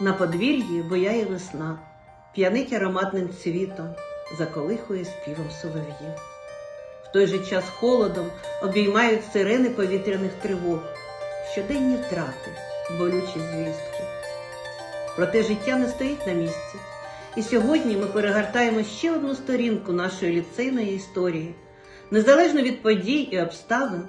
На подвір'ї бояє весна, п'янить ароматним цвітом, заколихує співом солов'їв. В той же час холодом обіймають сирени повітряних тривог, щоденні втрати, болючі звістки. Проте життя не стоїть на місці. І сьогодні ми перегортаємо ще одну сторінку нашої ліцейної історії. Незалежно від подій і обставин,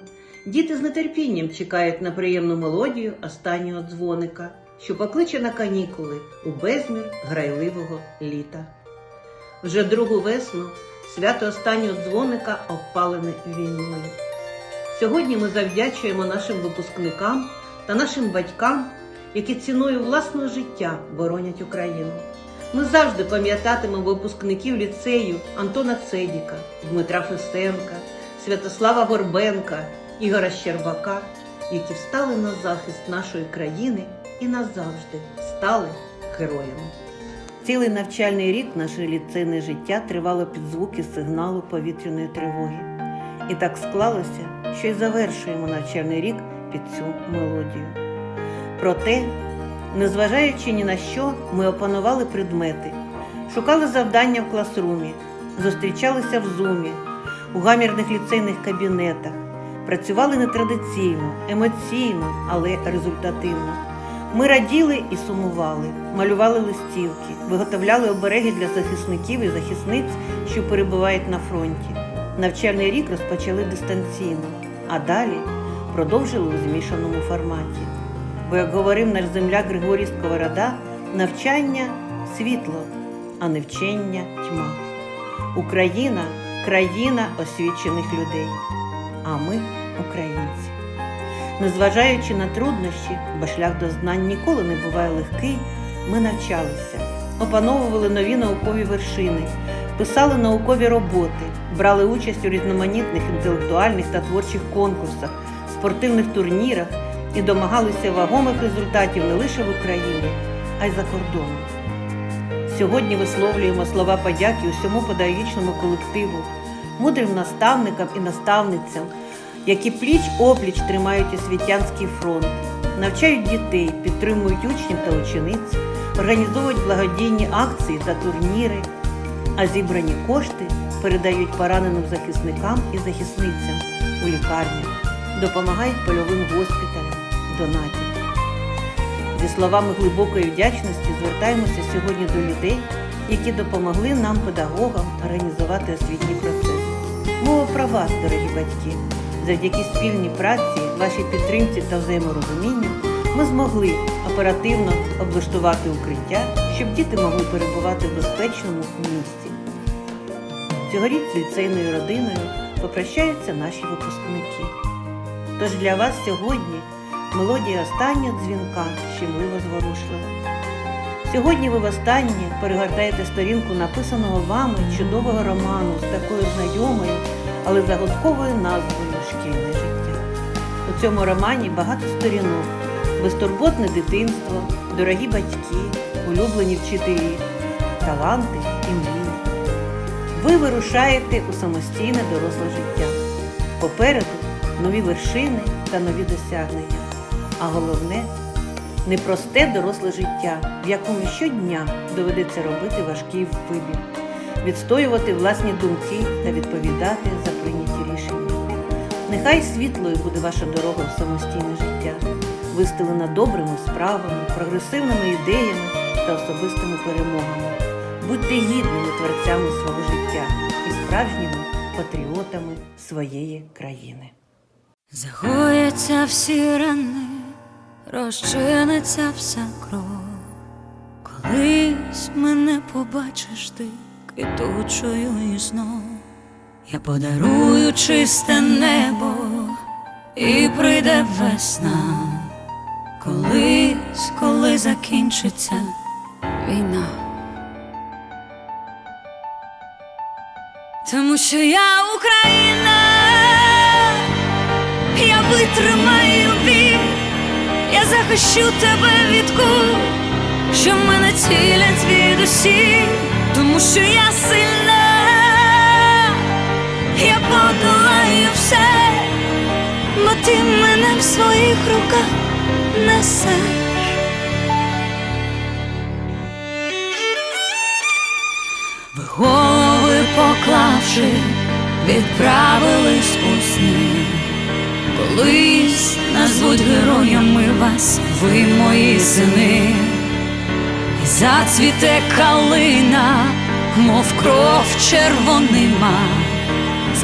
діти з нетерпінням чекають на приємну мелодію останнього дзвоника, що покличе на канікули у безмір грайливого літа. Вже другу весну свято останнього дзвоника обпалене війною. Сьогодні ми завдячуємо нашим випускникам та нашим батькам, які ціною власного життя боронять Україну. Ми завжди пам'ятатимемо випускників ліцею Антона Цедіка, Дмитра Фесенка, Святослава Горбенка, Ігора Щербака, які встали на захист нашої країни і назавжди стали героями. Цілий навчальний рік наше ліцейне життя тривало під звуки сигналу повітряної тривоги. І так склалося, що й завершуємо навчальний рік під цю мелодію. Проте, незважаючи ні на що, ми опанували предмети, шукали завдання в класрумі, зустрічалися в зумі, у гамірних ліцейних кабінетах, працювали нетрадиційно, емоційно, але результативно. Ми раділи і сумували, малювали листівки, виготовляли обереги для захисників і захисниць, що перебувають на фронті. Навчальний рік розпочали дистанційно, а далі продовжили у змішаному форматі. Бо, як говорив наш земляк Григорій Сковорода, навчання світло, а не вчення тьма. Україна країна освічених людей, а ми українці. Незважаючи на труднощі, бо шлях до знань ніколи не буває легкий, ми навчалися, опановували нові наукові вершини, писали наукові роботи, брали участь у різноманітних інтелектуальних та творчих конкурсах, спортивних турнірах і домагалися вагомих результатів не лише в Україні, а й за кордоном. Сьогодні висловлюємо слова подяки усьому педагогічному колективу, мудрим наставникам і наставницям, які пліч опліч тримають освітянський фронт, навчають дітей, підтримують учнів та учениць, організовують благодійні акції та турніри, а зібрані кошти передають пораненим захисникам і захисницям у лікарнях, допомагають польовим госпіталям, донатять. Зі словами глибокої вдячності звертаємося сьогодні до людей, які допомогли нам, педагогам, організувати освітній процес. Мова про вас, дорогі батьки. Завдяки спільній праці, вашій підтримці та взаєморозумінню ми змогли оперативно облаштувати укриття, щоб діти могли перебувати в безпечному місці. Цьогоріч з ліцейною родиною попрощаються наші випускники. Тож для вас сьогодні мелодія останнього дзвінка щемливо зворушлива. Сьогодні ви востаннє перегортаєте сторінку написаного вами чудового роману з такою знайомою, але загадковою назвою. У цьому романі багато сторінок, безтурботне дитинство, дорогі батьки, улюблені вчителі, таланти і мрії. Ви вирушаєте у самостійне доросле життя. Попереду нові вершини та нові досягнення. А головне непросте доросле життя, в якому щодня доведеться робити важкий вибір, відстоювати власні думки та відповідати за. Нехай світлою буде ваша дорога в самостійне життя, вистелена добрими справами, прогресивними ідеями та особистими перемогами. Будьте гідними творцями свого життя і справжніми патріотами своєї країни. Загояться всі рани, розчиниться вся кров. Колись мене побачиш ти квітучою і знов. Я подарую чисте небо і прийде весна. Колись, коли закінчиться війна. Тому що я Україна. Я витримаю біль, я захищу тебе від куль, що мене цілять звідусіль, тому що я сильна, я подолаю все, бо ти мене в своїх руках несеш. В голови поклавши, відправились у сни, колись назвуть героями вас, ви мої сини, і зацвіте калина. Мов кров червоний червонима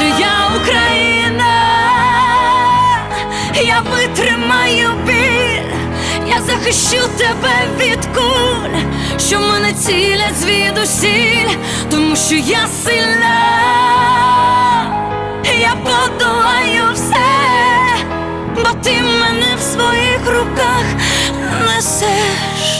що я Україна, я витримаю біль, я захищу тебе від куль, що мене цілять звідусіль, тому що я сильна, я подолаю все, бо ти мене в своїх руках несеш.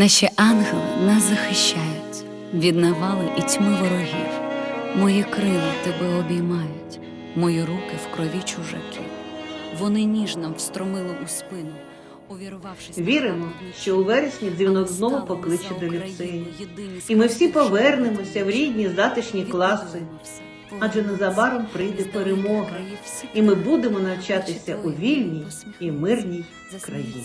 Наші ангели нас захищають від навали і тьми ворогів. Мої крила тебе обіймають, мої руки в крові чужаків. Вони ніжно встромили у спину, увірвавшись. Віримо, що у вересні дзвінок знову покличе до ліцею. І ми всі повернемося в рідні затишні класи, адже незабаром прийде перемога, і ми будемо навчатися у вільній і мирній країні.